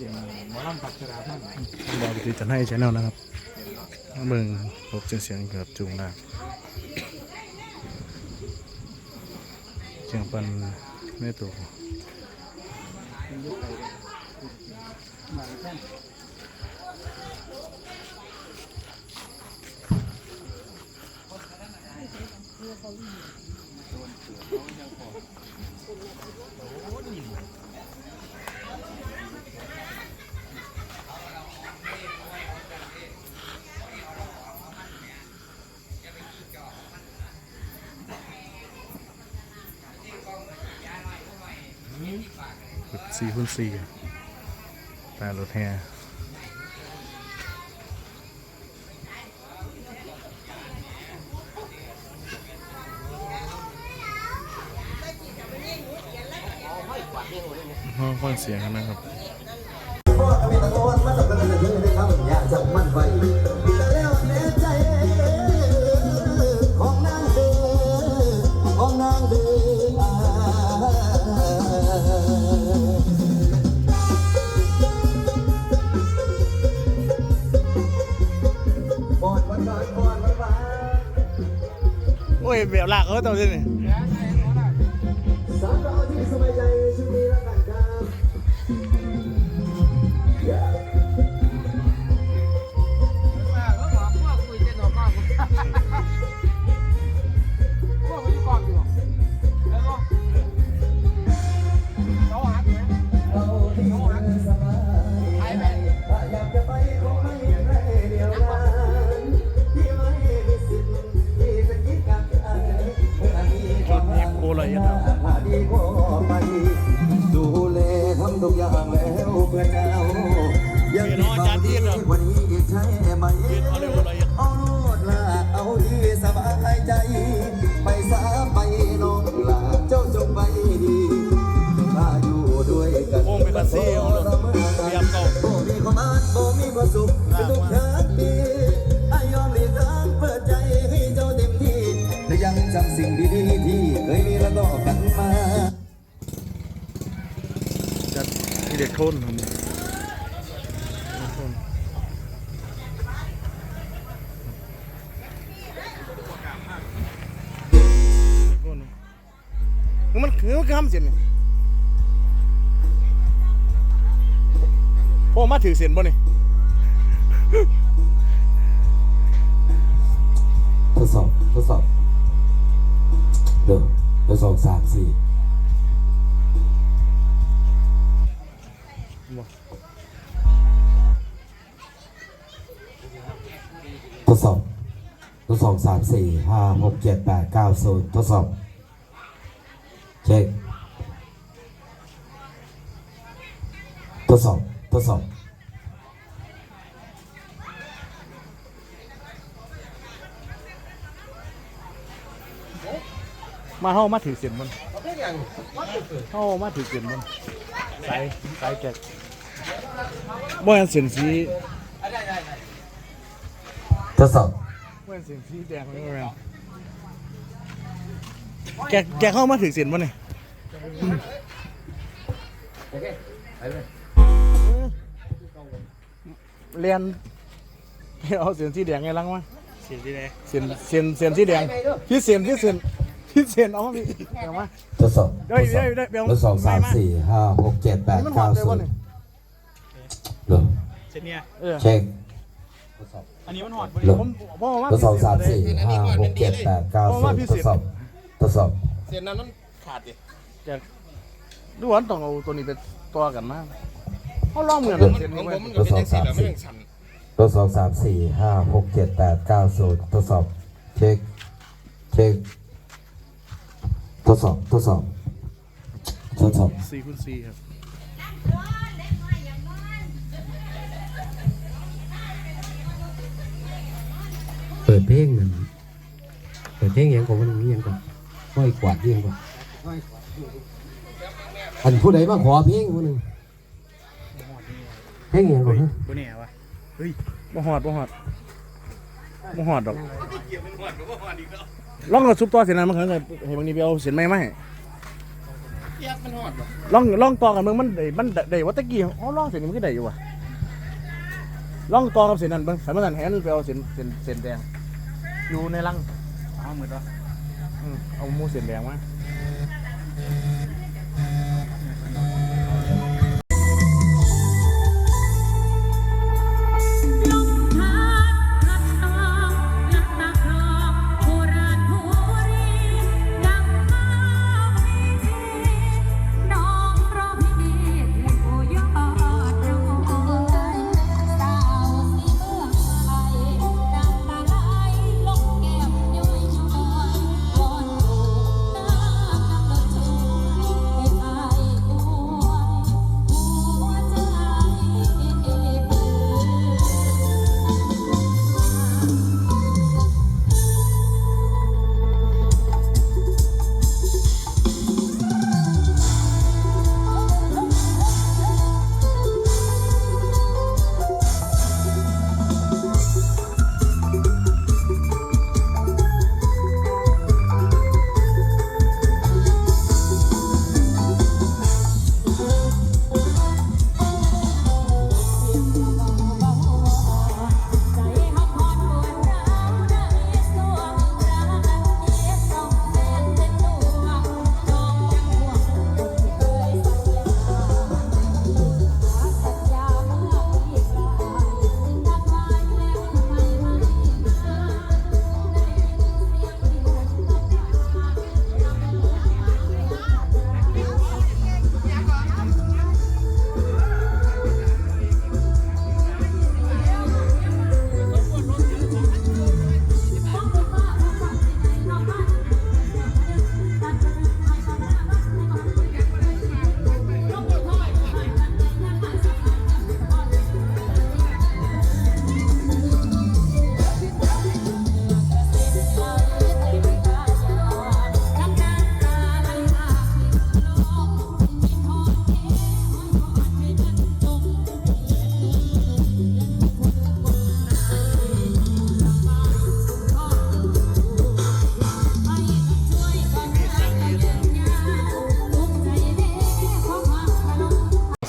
สียงหมอกชราท่านต้องบอกวิธีจัดให้ชแนลนะครับเบิ่งพบเสียงเกือบจุงได้เสียงปันไม่ตัว สี่คูณสี่แต่รถแฮห้องฟังเสียงนะครับพ่อก็มีตะโกนมาสักกันเลยที่ได้คำอยากจะมั่นไฟแต่แล้ว อ้ยแบบลากเออตัวนี้นี่สามเราที่สบายใจชุดนี้แล้วกันครับเรักถ้าดีก็ไปดูแลทำทุกอย่างแล้วเพื่อเจ้ายังมีความดีกว่า อิเล็กโทรนครับอิเล็กโทรนเล็กโทรนมันคือมันคำเสียนพ่อมาถือเสียนบ่นี่ทดสอบทดสอบเดี๋ยวทดสอบสามสี่ ทดสอบ ทดสอบสามสี่ห้าหกเจ็ดแปดเก้าศูนย์ทดสอบ เช็ค ทดสอบ ทดสอบมาเฮามาถือเสียนมันเฮามาถือเสียนมันสายสายแกะบ่อันเสียนสี ทดสอบบ่อันเสียนสีแดงนี่แม่นแกะแกะเข้ามาถือเสียนบ่นี่เรียนเอาเสียนสีแดงไงลังมาเสียนสีแดงเสียนเสียนเสียนสีแดงพี่เสียนพี่เสียนพี่เสียนเอามาพี่เอามาทดสอบได้ได้ได้เดี๋ยวทดสอบไม่สามมาสี่ห้าหกเจ็ดแปดนี่มันหอเก้าดเลยศูบ่นนี่ย์เหรอเช่นเนี้ยเออเช็คอั นนี้มันหอดเหรอผมผมว่าทดสอบสามสี่ห้าหกเจ็ดแปดเก้าศูนย์ทดสอบทดสอบเสียนนั้นมันขาดดิจะดูว่าต้องเอาตัวนี้ไปตัวกันมาเขาลองเหมือนเดี๋ยวเสียนของนี่ผเว้มยมันก็เป็นยังสี่แล้วไม่ยังสั่นทดสอบสามสี่ห้าหกเจ็ดแปดเก้าศูนย์ทดสอบเช็คเช็คทดสอบทดสอบทดสอบสี่คูณสี่ครับ ปิดเพลงนั่นเปิดเพลงอย่างของมันนี้อย่างก่อนก้อยกวาดยังกว่อนอันผู้ใดมาขอเพลงคนหนึ่งเพลงอย่างก่อนกูเนี่ยวะเฮ้ยบ่หอดบ่หอดบ่หอดหรอกล่องกับซุปต่อเสียนนั้นมันเคยเห็นบางทีไปเอาเสียนไม่ไหมล่องล่องต่อกันมึงมันได้มันได้วัตะกี้อ๋อล่องเสียนนี้มันก็ได้อยู่วะล่องต่อกับเสียนนั้นมึงสามันนั่นแหนไปเอาเสียนเสียนนแดง อยู่ในรังเอาเหมือนดวะเอามูเสียแดงมา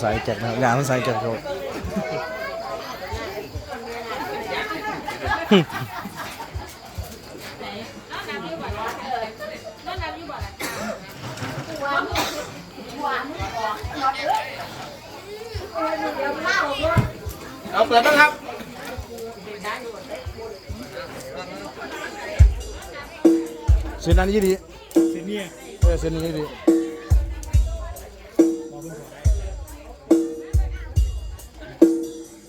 สายแจ็คนะครับยางมันสายแจ็คเขาเอาเปิดบ้างครับเส้นนั้นยี่ดีเส้นนี้เออเส้นนี้ยี่ดี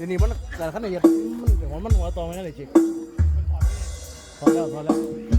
ดี๋ยวนี้มันแต่ขั้นละดนเดี๋ยวมันหัวตอไม่ได้เลยจิพอแล้วพอแล้ว